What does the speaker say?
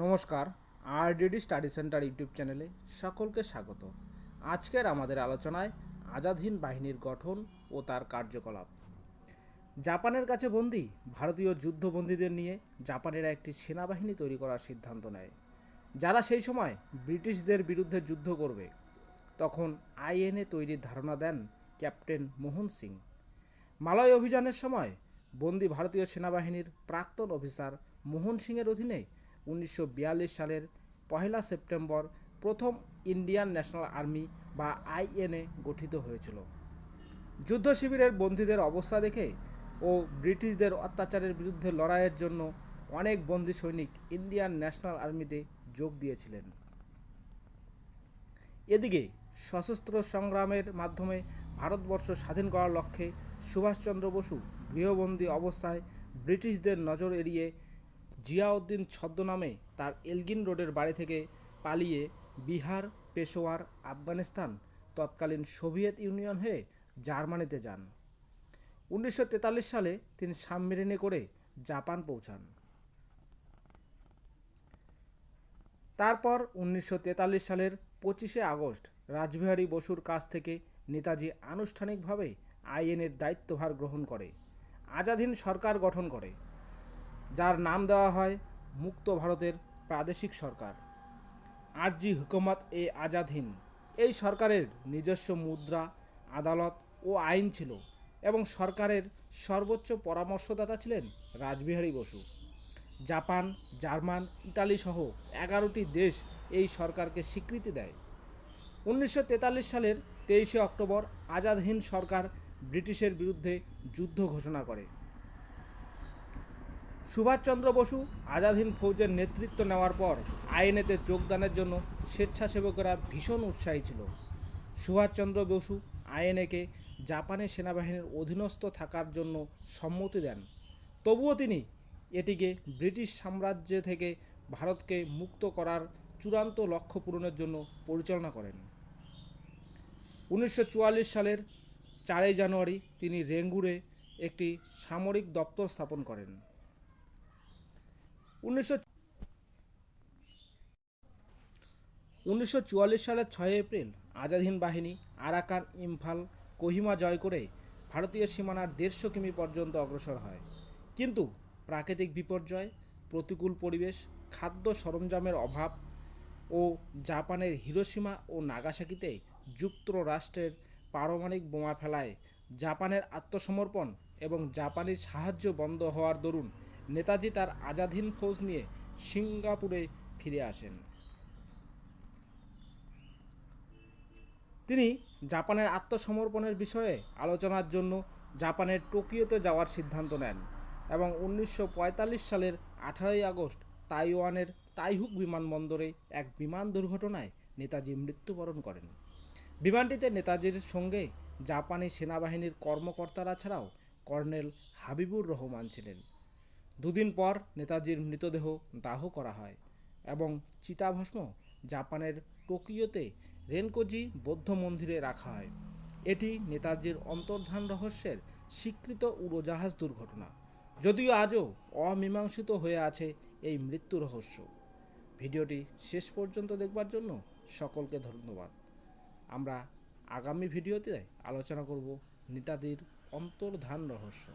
নমস্কার RDD study centre YouTube চ্যানেলে সকলকে স্বাগত। আজকের আমাদের আলোচনায় আজাদহিন্দ বাহিনীর গঠন ও তার কার্যকলাপ। জাপানের কাছে বন্দী ভারতীয় যুদ্ধবন্দীদের নিয়ে জাপানেরা একটি সেনাবাহিনী তৈরি করার সিদ্ধান্ত নেয়, যারা সেই সময় ব্রিটিশদের বিরুদ্ধে যুদ্ধ করবে। তখন আইএনএ তৈরির ধারণা দেন ক্যাপ্টেন মোহন সিং। মালয় অভিযানের সময় বন্দী ভারতীয় সেনাবাহিনীর প্রাক্তন অফিসার মোহন সিংয়ের অধীনে উনিশশো বিয়াল্লিশ সালের পহেলা সেপ্টেম্বর প্রথম ইন্ডিয়ান ন্যাশনাল আর্মি বা আইএনএ গঠিত হয়েছিল। যুদ্ধ শিবিরের বন্দীদের অবস্থা দেখে ও ব্রিটিশদের অত্যাচারের বিরুদ্ধে লড়াইয়ের জন্য অনেক বন্দী সৈনিক ইন্ডিয়ান ন্যাশনাল আর্মিতে যোগ দিয়েছিলেন। এদিকে সশস্ত্র সংগ্রামের মাধ্যমে ভারতবর্ষ স্বাধীন করার লক্ষ্যে সুভাষচন্দ্র বসু গৃহবন্দী অবস্থায় ব্রিটিশদের নজর এড়িয়ে জিয়াউদ্দিন ছদ্মনামে তার এলগিন রোডের বাড়ি থেকে পালিয়ে বিহার, পেশোয়ার, আফগানিস্তান, তৎকালীন সোভিয়েত ইউনিয়ন হয়ে জার্মানিতে যান। উনিশশো তেতাল্লিশ সালে তিনি সাবমেরিনে করে জাপান পৌঁছান। তারপর উনিশশো তেতাল্লিশ সালের পঁচিশে আগস্ট রাজবিহারী বসুর কাছ থেকে নেতাজি আনুষ্ঠানিকভাবে আইএনের দায়িত্বভার গ্রহণ করে। আজাদীন সরকার গঠন করে। যার নাম দেওয়া হয় মুক্ত ভারতের প্রাদেশিক সরকার। আরজি হুকুমত এ আজাদ হিন্দ। এই সরকারের নিজস্ব মুদ্রা, আদালত ও আইন ছিল এবং সরকারের সর্বোচ্চ পরামর্শদাতা ছিলেন Rajbihari Basu. Japan, German, Italy সহ এগারোটি দেশ এই সরকারকে স্বীকৃতি দেয়। উনিশশো তেতাল্লিশ সালের তেইশে অক্টোবর আজাদ হিন্দ সরকার ব্রিটিশের বিরুদ্ধে যুদ্ধ ঘোষণা করে। সুভাষচন্দ্র বসু আজাদ হিন্দ ফৌজের নেতৃত্ব নেওয়ার পর আইএনএতে যোগদানের জন্য স্বেচ্ছাসেবকেরা ভীষণ উৎসাহী ছিল। সুভাষচন্দ্র বসু আইএনএকে জাপানের সেনাবাহিনীর অধীনস্থ থাকার জন্য সম্মতি দেন। তবুও তিনি এটিকে ব্রিটিশ সাম্রাজ্য থেকে ভারতকে মুক্ত করার চূড়ান্ত লক্ষ্য পূরণের জন্য পরিচালনা করেন। উনিশশো চুয়াল্লিশ সালের চারই জানুয়ারি তিনি রেঙ্গুরে একটি সামরিক দপ্তর স্থাপন করেন। উনিশশো উনিশশো সালের ছয় এপ্রিল আজাদ হিন্দ বাহিনী, আরাকান ইম্ফাল, কোহিমা জয় করে ভারতীয় সীমানার দেড়শো কিমি পর্যন্ত অগ্রসর হয়। কিন্তু প্রাকৃতিক বিপর্যয়, প্রতিকূল পরিবেশ, খাদ্য সরঞ্জামের অভাব ও জাপানের হিরোসীমা ও নাগাসাকিতে যুক্তরাষ্ট্রের পারমাণবিক বোমা ফেলায় জাপানের আত্মসমর্পণ এবং জাপানি সাহায্য বন্ধ হওয়ার দরুন নেতাজি তার আজাদহীন ফৌজ নিয়ে সিঙ্গাপুরে ফিরে আসেন। তিনি জাপানের আত্মসমর্পণের বিষয়ে আলোচনার জন্য জাপানের টোকিওতে যাওয়ার সিদ্ধান্ত নেন এবং উনিশশো পঁয়তাল্লিশ সালের আঠারোই আগস্ট তাইওয়ানের তাইহুক বিমানবন্দরে এক বিমান দুর্ঘটনায় নেতাজি মৃত্যুবরণ করেন। বিমানটিতে নেতাজির সঙ্গে জাপানি সেনাবাহিনীর কর্মকর্তারা ছাড়াও কর্নেল হাবিবুর রহমান ছিলেন। দুদিন পর নেতাজির মৃতদেহ দাহ করা হয় এবং চিতাভস্ম জাপানের টোকিওতে রেনকোজি বৌদ্ধ মন্দিরে রাখা হয়। এটি নেতাজির অন্তর্ধান রহস্যের স্বীকৃত উড়োজাহাজ দুর্ঘটনা। যদিও আজও অমীমাংসিত হয়ে আছে এই মৃত্যু রহস্য। ভিডিওটি শেষ পর্যন্ত দেখবার জন্য সকলকে ধন্যবাদ। আমরা আগামী ভিডিওতে আলোচনা করব নেতাজির অন্তর্ধান রহস্য।